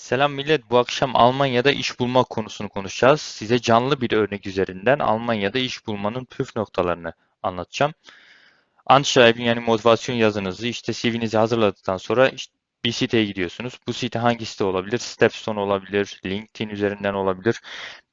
Selam millet. Bu akşam Almanya'da iş bulma konusunu konuşacağız. Size canlı bir örnek üzerinden Almanya'da iş bulmanın püf noktalarını anlatacağım. Anschreiben yani motivasyon yazınızı işte CV'nizi hazırladıktan sonra işte bir siteye gidiyorsunuz. Bu site hangi site olabilir? Stepstone olabilir, LinkedIn üzerinden olabilir.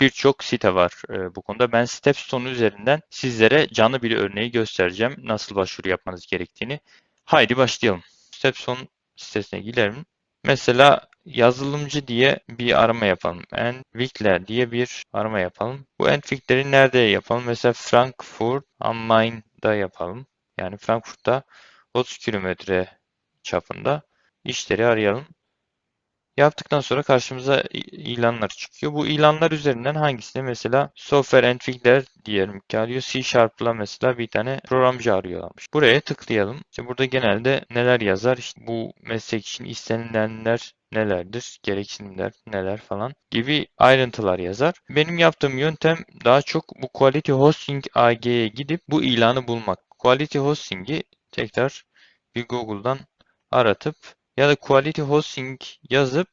Birçok site var e, bu konuda. Ben Stepstone üzerinden sizlere canlı bir örneği göstereceğim. Nasıl başvuru yapmanız gerektiğini. Haydi başlayalım. Stepstone sitesine girelim. Mesela yazılımcı diye bir arama yapalım. Entwickler diye bir arama yapalım. Bu Entwickler'i nerede yapalım? Mesela Frankfurt am Main'da yapalım. Yani Frankfurt'ta 30 kilometre çapında işleri arayalım. Yaptıktan sonra karşımıza ilanlar çıkıyor. Bu ilanlar üzerinden hangisine mesela software entwickler diyelim ki arıyor. C Sharp'la mesela bir tane programcı arıyorlarmış. Buraya tıklayalım. İşte burada genelde neler yazar? İşte bu meslek için istenilenler nelerdir? Gereksinimler neler falan gibi ayrıntılar yazar. Benim yaptığım yöntem daha çok bu Quality Hosting AG'ye gidip bu ilanı bulmak. Quality Hosting'i tekrar bir Google'dan aratıp ya da quality hosting yazıp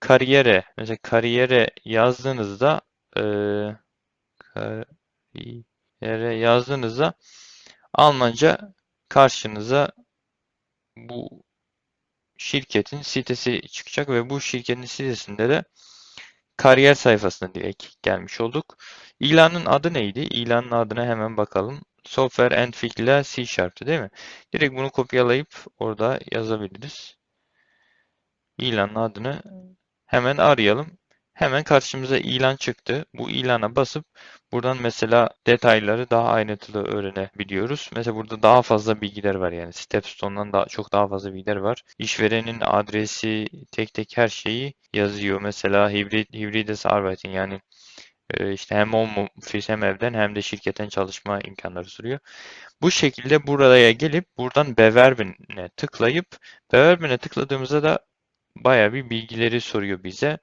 kariyere mesela kariyere yazdığınızda eee kariyere yazdığınızda Almanca karşınıza bu şirketin sitesi çıkacak ve bu şirketin sitesinde de kariyer sayfasına direkt gelmiş olduk. İlanın adı neydi? İlanın adına hemen bakalım. Software Entwickler ile C Sharp'tı değil mi? Direkt bunu kopyalayıp orada yazabiliriz. İlanın adını hemen arayalım. Hemen karşımıza ilan çıktı. Bu ilana basıp buradan mesela detayları daha ayrıntılı öğrenebiliyoruz. Mesela burada daha fazla bilgiler var yani Stepstone'dan daha çok daha fazla bilgiler var. İşverenin adresi, tek tek her şeyi yazıyor. Mesela hibrit hibrides arbeiten yani e, işte hem home office hem evden hem de şirketten çalışma imkanları sunuyor. Bu şekilde buraya gelip buradan Bewerben'e tıklayıp Bewerben'e tıkladığımızda da bayağı bir bilgileri soruyor bize.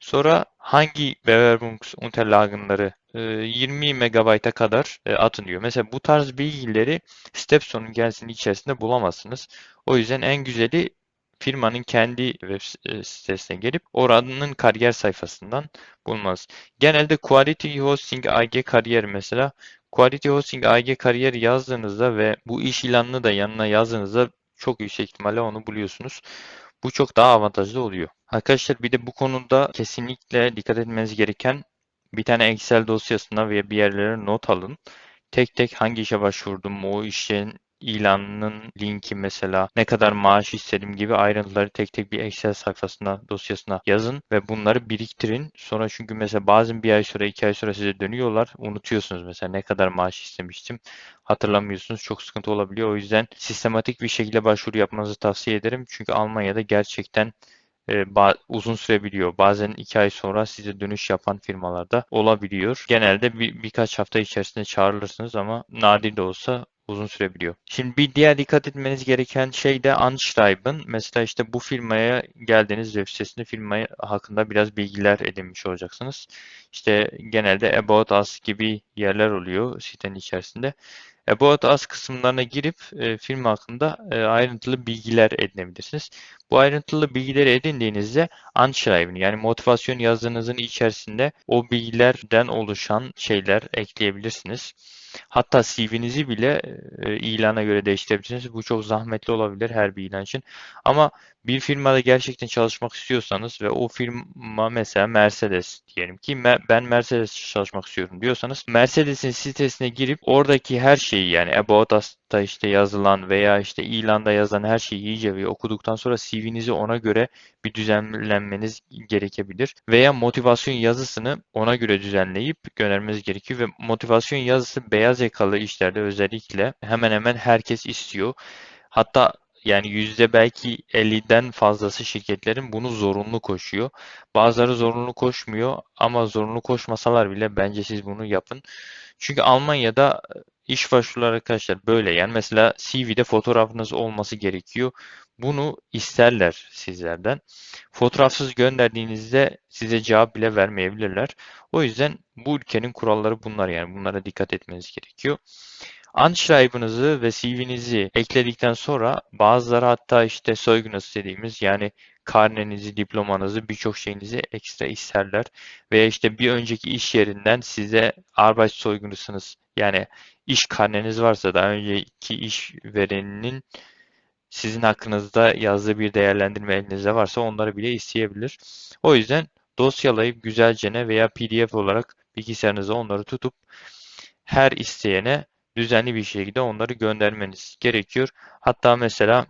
Sonra hangi Bewerbungsunterlagenları e, 20 megabayta kadar e, atın diyor. Mesela bu tarz bilgileri Stepstone'un kendisinin içerisinde bulamazsınız. O yüzden en güzeli firmanın kendi web e, sitesine gelip oranın kariyer sayfasından bulmanız. Genelde Quality Hosting AG kariyer mesela Quality Hosting AG kariyer yazdığınızda ve bu iş ilanını da yanına yazdığınızda çok yüksek ihtimalle onu buluyorsunuz. Bu çok daha avantajlı oluyor. Arkadaşlar bir de bu konuda kesinlikle dikkat etmeniz gereken bir tane Excel dosyasına veya bir yerlere not alın. Tek tek hangi işe başvurdum, o işin ilanının linki mesela ne kadar maaş istedim gibi ayrıntıları tek tek bir Excel sayfasına, dosyasına yazın ve bunları biriktirin. Sonra çünkü mesela bazen bir ay sonra, iki ay sonra size dönüyorlar. Unutuyorsunuz mesela ne kadar maaş istemiştim. Hatırlamıyorsunuz. Çok sıkıntı olabiliyor. O yüzden sistematik bir şekilde başvuru yapmanızı tavsiye ederim. Çünkü Almanya'da gerçekten e, uzun sürebiliyor. Bazen iki ay sonra size dönüş yapan firmalarda olabiliyor. Genelde bir, birkaç hafta içerisinde çağrılırsınız ama nadir de olsa uzun sürebiliyor. Şimdi bir diğer dikkat etmeniz gereken şey de Anschreiben. Mesela işte bu firmaya geldiğiniz web sitesinde firma hakkında biraz bilgiler edinmiş olacaksınız. İşte genelde About Us gibi yerler oluyor sitenin içerisinde. About Us kısımlarına girip e, firma hakkında e, ayrıntılı bilgiler edinebilirsiniz. Bu ayrıntılı bilgileri edindiğinizde Anschreiben yani motivasyon yazınızın içerisinde o bilgilerden oluşan şeyler ekleyebilirsiniz. Hatta CV'nizi bile e, ilana göre değiştirebilirsiniz. Bu çok zahmetli olabilir her bir ilan için. Ama bir firmada gerçekten çalışmak istiyorsanız ve o firma mesela Mercedes diyelim ki ben Mercedes çalışmak istiyorum diyorsanız Mercedes'in sitesine girip oradaki her şeyi yani About Us'ta işte yazılan veya işte ilanda yazan her şeyi iyice bir okuduktan sonra CV'nizi ona göre bir düzenlenmeniz gerekebilir. Veya motivasyon yazısını ona göre düzenleyip göndermeniz gerekiyor ve motivasyon yazısı beyaz yakalı işlerde özellikle hemen hemen herkes istiyor. Hatta yani yüzde belki 50'den fazlası şirketlerin bunu zorunlu koşuyor. Bazıları zorunlu koşmuyor ama zorunlu koşmasalar bile bence siz bunu yapın. Çünkü Almanya'da iş başvuruları arkadaşlar böyle. Yani mesela CV'de fotoğrafınız olması gerekiyor. Bunu isterler sizlerden. Fotoğrafsız gönderdiğinizde size cevap bile vermeyebilirler. O yüzden bu ülkenin kuralları bunlar yani. Bunlara dikkat etmeniz gerekiyor. Anschreiben'ınızı ve CV'nizi ekledikten sonra bazıları hatta işte Zeugnis dediğimiz yani karnenizi, diplomanızı, birçok şeyinizi ekstra isterler. Veya işte bir önceki iş yerinden size Arbeitszeugnis'ınız yani iş karneniz varsa daha önceki işvereninin sizin hakkınızda yazdığı bir değerlendirme elinizde varsa onları bile isteyebilir. O yüzden dosyalayıp güzelce veya PDF olarak bilgisayarınıza onları tutup her isteyene düzenli bir şekilde onları göndermeniz gerekiyor. Hatta mesela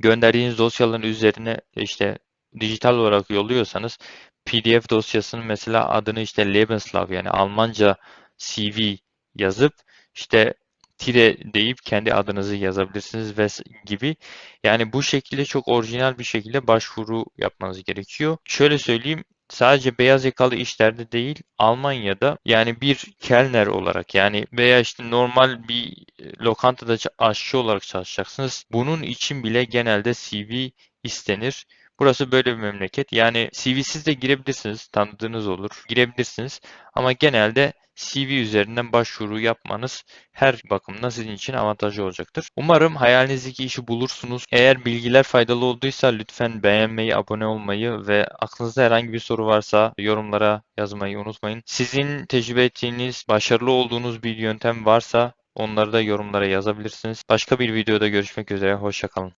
gönderdiğiniz dosyaların üzerine işte dijital olarak yolluyorsanız PDF dosyasının mesela adını işte Lebenslauf yani Almanca CV yazıp işte tire deyip kendi adınızı yazabilirsiniz ve gibi. Yani bu şekilde çok orijinal bir şekilde başvuru yapmanız gerekiyor. Şöyle söyleyeyim sadece beyaz yakalı işlerde değil Almanya'da yani bir kelner olarak yani veya işte normal bir e, lokantada aşçı olarak çalışacaksınız. Bunun için bile genelde CV istenir. Burası böyle bir memleket. Yani CV'siz de girebilirsiniz. Tanıdığınız olur. Girebilirsiniz. Ama genelde CV üzerinden başvuru yapmanız her bakımdan sizin için avantajlı olacaktır. Umarım hayalinizdeki işi bulursunuz. Eğer bilgiler faydalı olduysa lütfen beğenmeyi, abone olmayı ve aklınızda herhangi bir soru varsa yorumlara yazmayı unutmayın. Sizin tecrübe ettiğiniz, başarılı olduğunuz bir yöntem varsa onları da yorumlara yazabilirsiniz. Başka bir videoda görüşmek üzere. Hoşça kalın.